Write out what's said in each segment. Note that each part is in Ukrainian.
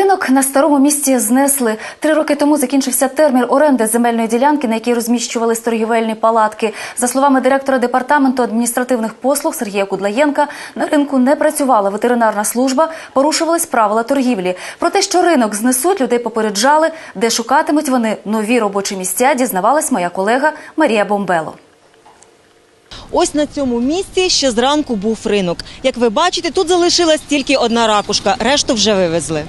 Ринок на старому місці знесли. Три роки тому закінчився термін оренди земельної ділянки, на якій розміщувались торгівельні палатки. За словами директора департаменту адміністративних послуг Сергія Кудлаєнка, на ринку не працювала ветеринарна служба, порушувались правила торгівлі. Про те, що ринок знесуть, людей попереджали, де шукатимуть вони нові робочі місця, дізнавалась моя колега Марія Бомбело. Ось на цьому місці ще зранку був ринок. Як ви бачите, тут залишилась тільки одна ракушка, решту вже вивезли.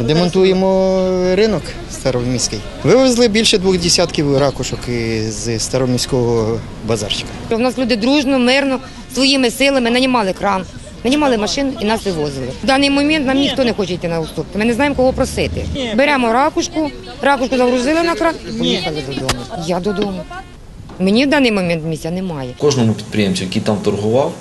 Демонтуємо ринок староміський. Вивезли більше двох десятків ракушок з староміського базарчика. У нас люди дружно, мирно, своїми силами нанімали кран, нанімали машину і нас вивозили. В даний момент нам ніхто не хоче йти на уступки. Ми не знаємо, кого просити. Беремо ракушку, ракушку загрузили на кран і поїхали додому. Я додому. Мені в даний момент місця немає. Кожному підприємцю, який там торгував,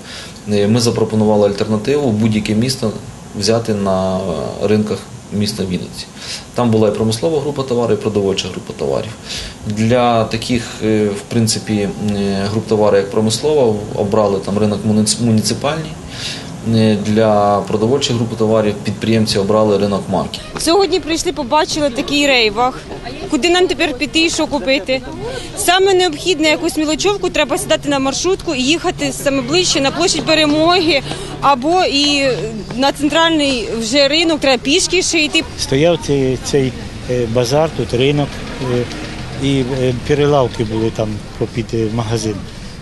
е, ми запропонували альтернативу будь-яке місто взяти на ринках міста Вінниці. Там була і промислова група товарів, і продовольча група товарів. Для таких, е, в принципі, е, груп товарів, як промислова, обрали там ринок муніципальний. Е, Для продовольчих груп товарів підприємці обрали ринок марки. Сьогодні прийшли, побачили такий рейвах. Куди нам тепер піти і що купити? Саме необхідне якусь мілочовку треба сідати на маршрутку і їхати саме ближче на площадь перемоги або і на центральний вже ринок треба пішки ще йти. Стояв цей, цей е, базар, тут ринок, е, і е, перелавки були там попід магазин.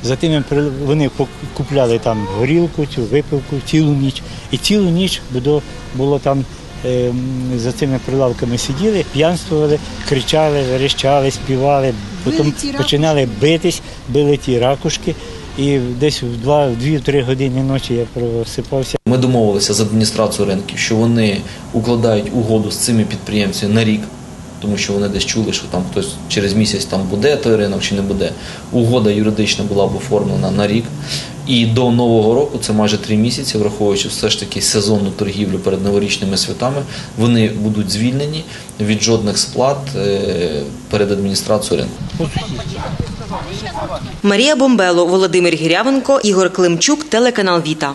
Затим вони купляли там горілку, цю випивку цілу ніч. І цілу ніч було, там за цими прилавками сиділи, п'янствували, кричали, верещали, співали, потім починали битись, били ті ракушки. І десь в 2-3 години ночі я просипався. Ми домовилися з адміністрацією ринків, що вони укладають угоду з цими підприємцями на рік, тому що вони десь чули, що там хтось через місяць там буде той ринок чи не буде. Угода юридична була б оформлена на рік. І до нового року, це майже три місяці, враховуючи все ж таки сезонну торгівлю перед новорічними святами, вони будуть звільнені від жодних сплат е, перед адміністрацією ринку. Марія Бомбело, Володимир Гірявенко, Ігор Климчук, телеканал Віта.